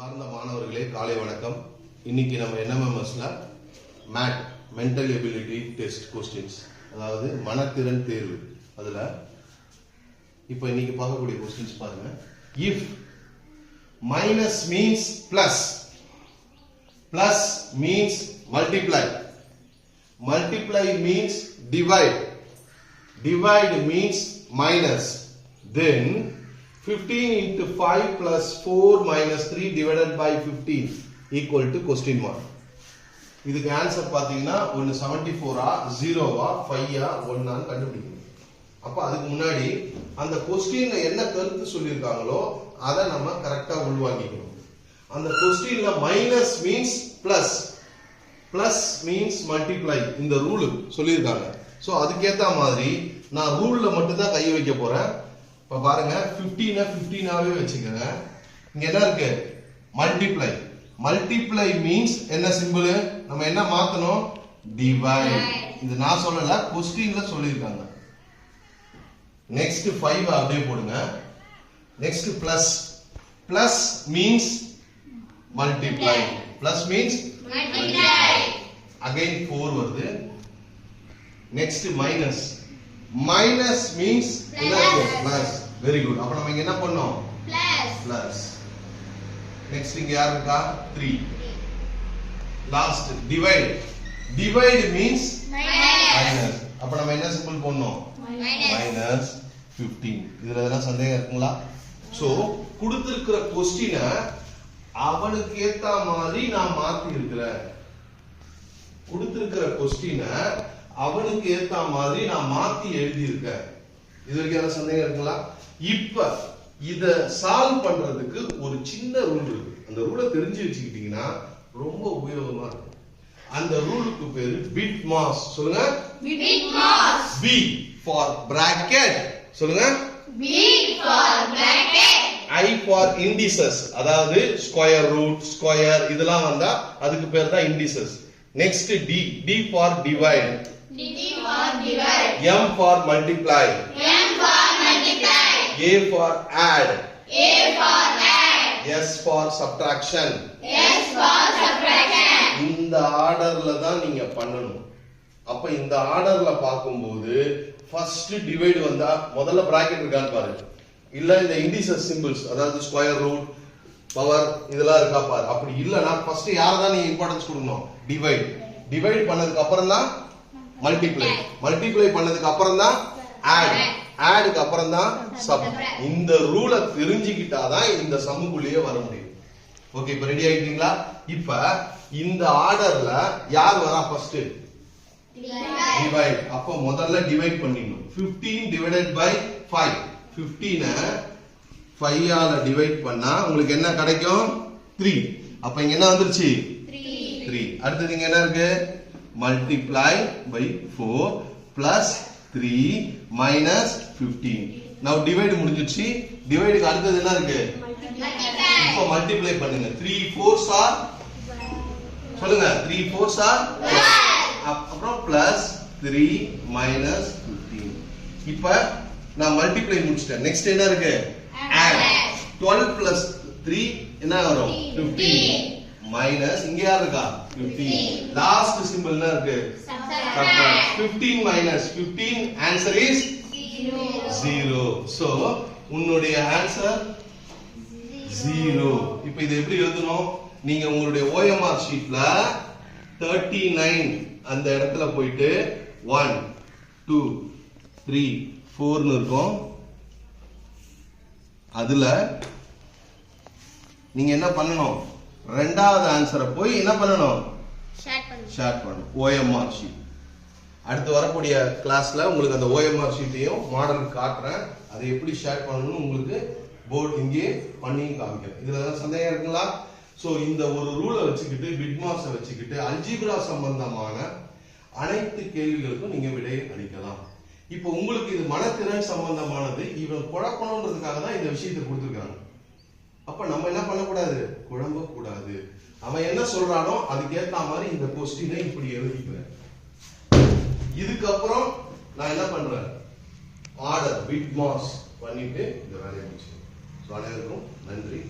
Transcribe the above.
அன்பார்ந்த மாணவர்களே காலை வணக்கம். இன்னைக்கு நம்ம என்எம்எம்எஸ்ல mat mental ability test questions அதாவது மனத்திறன் தேர்வு. அதுல இப்போ இன்னைக்கு பார்க்கக்கூடிய கொஸ்டின்ஸ் பாருங்க. If minus means plus plus means multiply multiply means divide divide means minus then 15 into 5 plus 4 minus 3 divided by 15 equal to question mark. இதுக்கு ஆன்சர் பாத்தீங்கன்னா ஒன்று செவன்டி ஃபோரா ஜீரோவா ஃபைவா ஒன்னான்னு கண்டுபிடிக்கணும். அப்போ அதுக்கு முன்னாடி அந்த கொஸ்டின்ல என்ன கருத்து சொல்லியிருக்காங்களோ அதை நம்ம கரெக்டாக உள்வாங்கிக்கணும். அந்த கொஸ்டின்ல minus means plus plus means multiply இந்த ரூல் சொல்லியிருக்காங்க. ஸோ அதுக்கேற்ற மாதிரி நான் ரூல்ல மட்டும் தான் கை வைக்க போகிறேன் இப்ப பாருங்க 15 ஃபிஃப்டீனாவே வச்சுக்கோங்க. இங்க என்ன இருக்கு? மல்டிப்ளை மல்டிப்ளை மீன்ஸ் என்ன சிம்பிள் நம்ம என்ன மாத்தணும்? டிவைட் இது நான் சொல்லல கொஸ்டின்ல சொல்லியிருக்காங்க. நெக்ஸ்ட் ஃபைவ் அப்படியே போடுங்க. Next plus plus means multiply plus means again four வருது. Next minus minus means plus very good அப்ப நம்ம இங்க என்ன பண்ணோம்? பிளஸ் நெக்ஸ்ட் இங்க யார் இருக்கா? Three last divide divide means minus அப்ப நம்ம என்ன சிம்பிள் போடணும்? மைனஸ் 15 இதுல எதனா சந்தேகம் இருக்குங்களா? சோ கொடுத்திருக்கிற கொஸ்டினை அவனுக்கு ஏத்த மாதிரி நான் மாத்தி இருக்கிறேன் கொடுத்திருக்கிற கொஸ்டினை அவனுக்கு ஏத்த மாதிரி நான் மாத்தி எழுதி இருக்கேன் இது வரைக்கும் யாரும் சந்தேகம் இருக்குங்களா? இப்ப இத சால்வ் பண்றதுக்கு ஒரு சின்ன ரூல் இருக்கு. அந்த ரூலை தெரிஞ்சு வச்சுக்கிட்டீங்கன்னா ரொம்ப உபயோகமா இருக்கும். அந்த ரூலுக்கு பேரு பிட் மாஸ் சொல்லுங்க பி ஃபார் பிராக்கெட் சொல்லுங்க. ஐ ஃபார் இண்டிசஸ் அதாவது ஸ்கொயர் ரூட் ஸ்கொயர் இதெல்லாம் வந்தா அதுக்கு பேர் தான் indices next D D for divide M for multiply A for add S for subtraction இந்த ஆர்டர்ல தான் நீங்க பண்ணணும். அப்ப இந்த ஆர்டர்ல பார்க்கும்போது ஃபர்ஸ்ட் டிவைட் வந்தா முதல்ல பிராக்கெட் இருக்கான்னு பாருங்க இல்ல இந்த இண்டிசஸ் சிம்பிள்ஸ் அதாவது ஸ்கொயர் ரூட் பவர் இதெல்லாம் இருக்கா பாரு. அப்படி இல்லனா ஃபர்ஸ்ட் யார தான் நீங்க இம்பார்ட்டன்ஸ் கொடுக்கணும்? டிவைட் டிவைட் பண்ணதுக்கு அப்புறம் தான் மல்டிப்ளை மல்டிப்ளை பண்ணதுக்கு அப்புறம் தான் ஆட் ஆடுக்கு அப்புறம் தான் சப் இந்த ரூலை தெரிஞ்சுக்கிட்டாதான் இந்த சம்முக்குள்ளேயே வர முடியும். ஓகே இப்ப ரெடி ஆயிட்டீங்களா? இப்ப இந்த ஆர்டர்ல யார் வரா ஃபர்ஸ்ட் டிவைட் அப்ப முதல்ல டிவைட் பண்ணிடணும். 15 டிவைடட் பை 5 15 5 ஆல டிவைட் பண்ணா உங்களுக்கு என்ன கிடைக்கும்? 3 அப்ப இங்க என்ன வந்துருச்சு? 3 அடுத்தது இங்க என்ன இருக்கு? மல்டிப்ளை பை 4 பிளஸ் 3 மைனஸ் 15 நவ டிவைட் முடிஞ்சிருச்சு டிவைடுக்கு அடுத்தது என்ன இருக்கு? இப்போ மல்டிப்ளை பண்ணுங்க. 3 4s ஆர் சொல்லுங்க. 3 4s ஆர் அப்புறம் பிளஸ் 3 மைனஸ் 15 இப்போ நான் மல்டிப்ளை முடிச்சிட்டேன். நெக்ஸ்ட் என்ன இருக்கு? ஆட் 12 பிளஸ் 3 என்ன வரும்? 15 மைனஸ் இங்க யார் இருக்கா? 15 லாஸ்ட் சிம்பிள் என்ன இருக்கு? Subtract. 15 minus. 15 answer is 0 so உன்னுடைய ஆன்சர் 0 இப்போ இது எப்படி எழுதணும்? நீங்க உங்களுடைய OMR ஷீட்ல 39 அந்த இடத்துல போயிட்டு 1 2 3 4 னு இருக்கும். அதுல நீங்க என்ன பண்ணணும்? ரெண்டாவது ஆன்சரை போய் என்ன பண்ணணும்? ஷேர் பண்ணணும். ஓஎம்ஆர் ஷீட் அடுத்து வரக்கூடிய கிளாஸ்ல உங்களுக்கு அந்த ஓஎம்ஆர் ஷீட்டையும் மாடல் காட்டுறேன். அதை எப்படி ஷேர் பண்ணணும்னு உங்களுக்கு போர்டு இங்கே பண்ணியும் காமிக்கிறேன். இதுல ஏதாவது சந்தேகம் இருக்குங்களா? சோ இந்த ஒரு ரூலை வச்சுக்கிட்டு பிட்மாஸை வச்சுக்கிட்டு அல்ஜிப்ரா சம்பந்தமான அனைத்து கேள்விகளுக்கும் நீங்க விடையை அளிக்கலாம். இப்போ உங்களுக்கு இது மனத்திறன் சம்பந்தமானது இவன் குழப்பணுன்றதுக்காக தான் இந்த விஷயத்தை கொடுத்துருக்காங்க. அப்ப நம்ம என்ன பண்ணக்கூடாது? குழம்ப கூடாது அவன் என்ன சொல்றானோ அதுக்கேற்ற மாதிரி இந்த கொஸ்டினை இப்படி எழுதிக்கிறேன் இதுக்கப்புறம் நான் என்ன பண்றேன்? ஆர்டர் பிட் மாஸ் பண்ணிட்டு இந்த வேலையை முடிச்சுக்கிறேன் ஸோ அனைவருக்கும் நன்றி.